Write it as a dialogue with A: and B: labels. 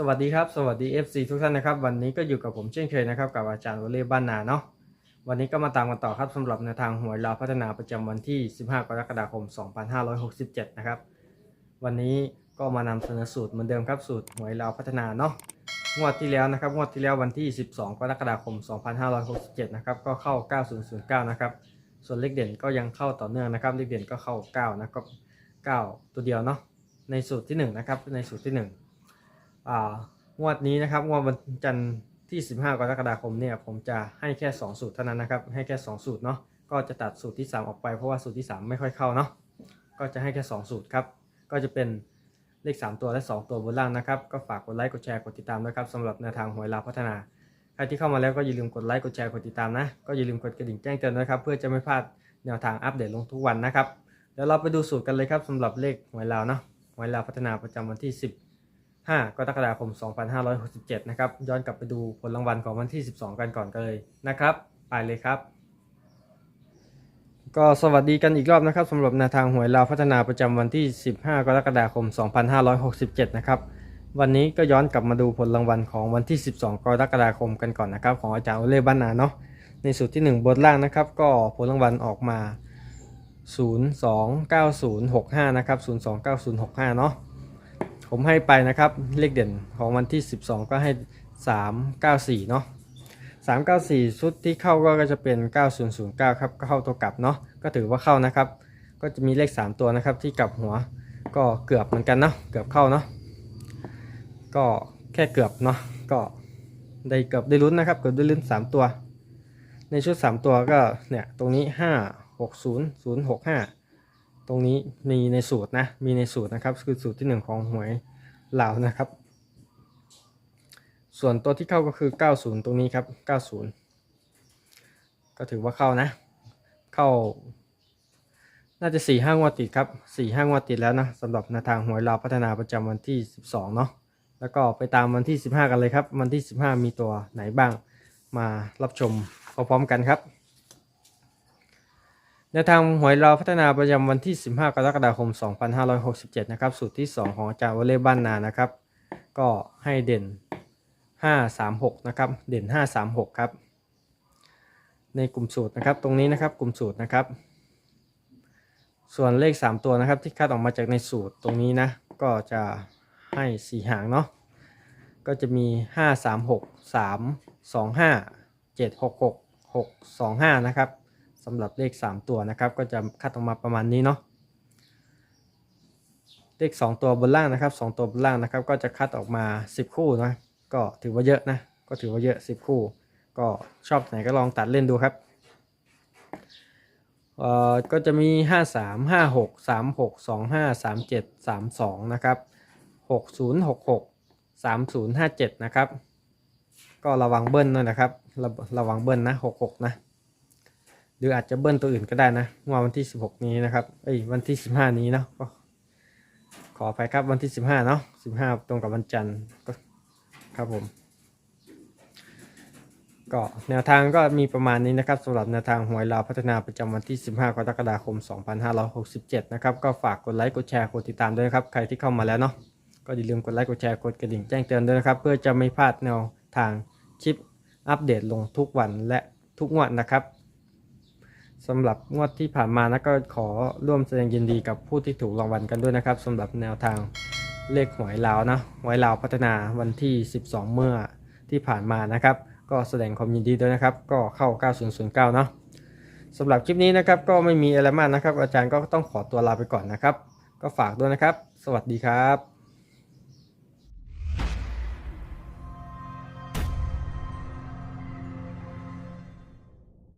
A: สวัสดีครับ สวัสดี FC ทุกท่านนะครับ วันนี้ก็อยู่กับผมเช่นเคยนะครับ กับอาจารย์วอลเล่บ้านนาเนาะวันนี้ก็มาตามกันต่อครับสำหรับในวทางหวยลาวพัฒนาประจำวันที่ 15 กรกฎาคม 2567 นะครับ วันนี้ก็มานำเสนอสูตรเหมือนเดิมครับสูตรหวยลาวพัฒนาเนาะงวดที่แล้วนะครับงวดที่แล้ววันที่ 12 กรกฎาคม 2567 นะครับก็เข้า 9009 นะครับส่วนเลขเด่นก็ยังเข้าต่อเนื่องนะครับเลขเด่นก็เข้า 9 นะครับ 9 ตัวเดียวเนาะในสูตรที่ 1 นะครับในสูตรที่ 1 งวดนี้นะครับงวดวันจันทร์ที่ 15 กรกฎาคมเนี่ยผมจะให้แค่ 2 สูตรเท่านั้นนะครับให้แค่ 2 สูตรเนาะก็จะตัดสูตรที่ 3 ออกไปเพราะว่าสูตรที่ 3 ไม่ค่อยเข้าเนาะก็จะให้แค่ 2 สูตรครับก็จะเป็นเลข 3 ตัวและ 2 ตัวบนล่างนะครับก็ฝากกดไลค์กดแชร์กดติดตามด้วยครับสำหรับแนวทางหวยลาวพัฒนาใครที่เข้ามาแล้วก็อย่าลืมกดไลค์กดแชร์กดติดตามนะก็อย่าลืมกดกระดิ่งแจ้งเตือนนะครับเพื่อจะไม่พลาดแนวทางอัปเดตลงทุกวันนะครับเดี๋ยวเราไปดูสูตรกันเลยครับสำหรับเลขหวยลาวเนาะหวยลาวพัฒนาประจำวันที่ 10 5 กรกฎาคม 2567 นะครับ ย้อนกลับไปดูผลรางวัลของวันที่ 12 กันก่อนกันเลยนะครับ ไปเลยครับ ก็สวัสดีกันอีกรอบนะครับสำหรับแนวทางหวยลาวพัฒนาประจำวันที่ 15 กรกฎาคม 2567 นะครับวันนี้ก็ย้อนกลับมาดูผลรางวัลของวันที่ 12 กรกฎาคมกันก่อนนะครับ ของอาจารย์โอเล่บ้านนาเนาะในสูตรที่ 1 บนล่างนะครับ ก็ผลรางวัลออกมา 029065 นะครับ 029065 เนาะ ผมให้ไปนะครับเลขเด่นของวันที่ 12 ก็ให้ 394 เนาะ394 ชุดที่เข้าก็จะเป็น 9009 ครับก็เข้าตัวกลับเนาะก็ถือว่าเข้านะครับ ก็จะมีเลข 3 ตัวนะครับที่กลับหัวก็เกือบเหมือนกันเนาะเกือบเข้าเนาะก็แค่เกือบเนาะก็ได้เกือบได้ลุ้นนะครับเกือบได้ลุ้น 3 ตัว ในชุด 3 ตัวก็เนี่ยตรงนี้ 5 60 065 ตรงนี้มีในสูตรนะ มีในสูตรนะครับ คือสูตรที่ 1 ของหวยเหล่านะครับ ส่วนตัวที่เข้าก็คือ 90 ตรงนี้ครับ 90 ก็ถือว่าเข้านะ เข้า น่าจะ4 5งวดติดครับ4 5งวดติดแล้วนะสำหรับนวทางหวยลาวพัฒนาประจำวันที่ 12 เนาะแล้วก็ไปตามวันที่ 15 กันเลยครับ วันที่ 15 มีตัวไหนบ้างมารับชมพร้อมๆกันครับ ในทางหวยเราวพัฒนาประจำวันที่ 15 กรกฎาคม 2567 นะครับ สูตรที่ 2 ของอาจารย์วอลเล่บ้านนานะครับ ก็ให้เด่น 536 นะครับ เด่น 536 ครับ ในกลุ่มสูตรนะครับ ตรงนี้นะครับ กลุ่มสูตรนะครับ ส่วนเลข 3 ตัวนะครับ ที่คัดออกมาจากในสูตรตรงนี้นะ ก็จะให้ 4 หางเนาะ ก็จะมี 536 325 766 625 นะครับำหรับเลข 3 ตัวนะครับ ก็จะคัดออกมาประมาณนี้เนาะเลข 2 ตัวบนล่างนะครับ 2 ตัวบนล่างนะครับ ก็จะคัดออกมา 10 คู่นะก็ถือว่าเยอะนะก็ถือว่าเยอะ 10 คู่ ก็ชอบไหนก็ลองตัดเล่นดูครับเอ่อก็จะมี 5 3 5 6 3 6 2 5 3 7 3 2 นะครับ 6 0 6 6 3 0 5 7 นะครับ ก็ระวังเบิ้ลด้วยนะครับระระวังเบิ้ลนะ 66 นะ หรืออาจจะเบิ้ลตัวอื่นก็ได้นะงวดวันที่ 16 นี้นะครับเอ้ยวันที่ 15 นี้เนาะก็ขออภัยครับวันที่ 15 เนาะ15 ตรงกับวันจันทร์ก็ครับผม ก็แนวทางก็มีประมาณนี้นะครับสำหรับแนวทางหวยลาวพัฒนาประจำวันที่ 15 กรกฎาคม 2567 นะครับ ก็ฝากกดไลค์กดแชร์กดติดตามด้วยนะครับใครที่เข้ามาแล้วเนาะก็อย่าลืมกดไลค์กดแชร์กดกระดิ่งแจ้งเตือนด้วยนะครับ เพื่อจะไม่พลาดแนวทางคลิปอัปเดตลงทุกวันและทุกงวดนะครับ สำหรับงวดที่ผ่านมานะก็ขอร่วมแสดงยินดีกับผู้ที่ถูกรางวัลกันด้วยนะครับสำหรับแนวทางเลขหวยลาวนะหวยลาวพัฒนาวันที่ 12 เมื่อที่ผ่านมานะครับ ก็แสดงความยินดีด้วยนะครับ ก็เข้า 9009 เนาะสำหรับคลิปนี้นะครับก็ไม่มีอะไรมากนะครับ อาจารย์ก็ต้องขอตัวลาไปก่อนนะครับ ก็ฝากด้วยนะครับ สวัสดีครับ